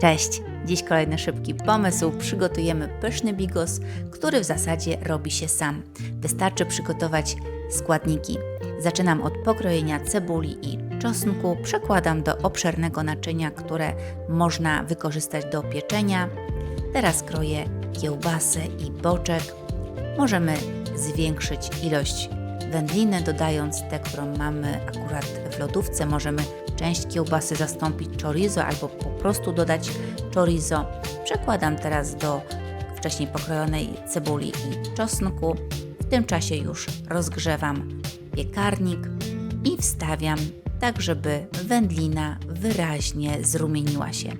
Cześć! Dziś kolejny szybki pomysł. Przygotujemy pyszny bigos, który w zasadzie robi się sam. Wystarczy przygotować składniki. Zaczynam od pokrojenia cebuli i czosnku. Przekładam do obszernego naczynia, które można wykorzystać do pieczenia. Teraz kroję kiełbasę i boczek. Możemy zwiększyć ilość wędliny, dodając tę, którą mamy akurat w lodówce. Możemy część kiełbasy zastąpić chorizo albo po prostu dodać chorizo. Przekładam teraz do wcześniej pokrojonej cebuli i czosnku. W tym czasie już rozgrzewam piekarnik i wstawiam tak, żeby wędlina wyraźnie zrumieniła się.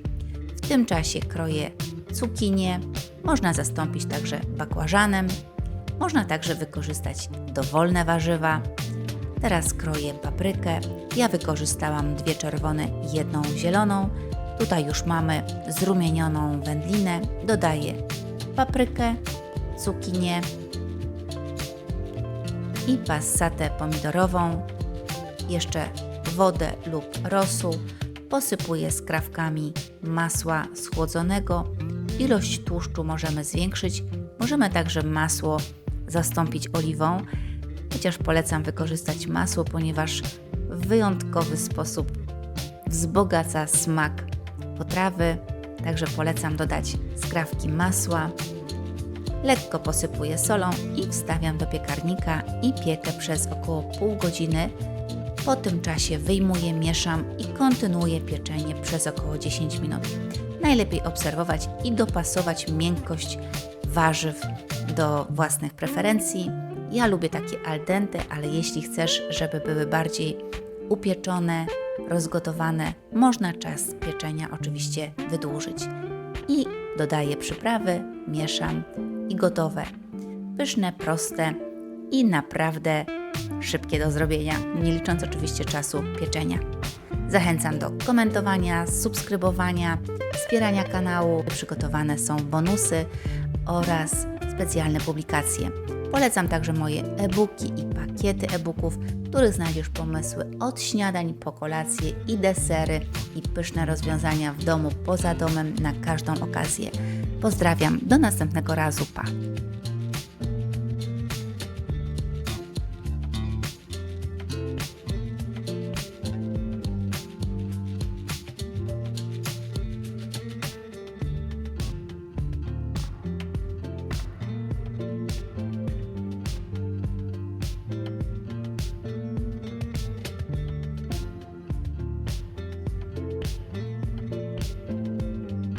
W tym czasie kroję cukinię. Można zastąpić także bakłażanem. Można także wykorzystać dowolne warzywa. Teraz kroję paprykę. Ja wykorzystałam dwie czerwone i jedną zieloną. Tutaj już mamy zrumienioną wędlinę. Dodaję paprykę, cukinię i passatę pomidorową. Jeszcze wodę lub rosół. Posypuję skrawkami masła schłodzonego. Ilość tłuszczu możemy zwiększyć. Możemy także masło zastąpić oliwą, chociaż polecam wykorzystać masło, ponieważ w wyjątkowy sposób wzbogaca smak potrawy. Także polecam dodać skrawki masła. Lekko posypuję solą i wstawiam do piekarnika i piekę przez około pół godziny. Po tym czasie wyjmuję, mieszam i kontynuuję pieczenie przez około 10 minut. Najlepiej obserwować i dopasować miękkość warzyw do własnych preferencji. Ja lubię takie al dente, ale jeśli chcesz, żeby były bardziej upieczone, rozgotowane, można czas pieczenia oczywiście wydłużyć. I dodaję przyprawy, mieszam i gotowe. Pyszne, proste i naprawdę szybkie do zrobienia, nie licząc oczywiście czasu pieczenia. Zachęcam do komentowania, subskrybowania, wspierania kanału. Przygotowane są bonusy oraz specjalne publikacje. Polecam także moje e-booki i pakiety e-booków, w których znajdziesz pomysły od śniadań po kolacje i desery i pyszne rozwiązania w domu, poza domem na każdą okazję. Pozdrawiam, do następnego razu, pa!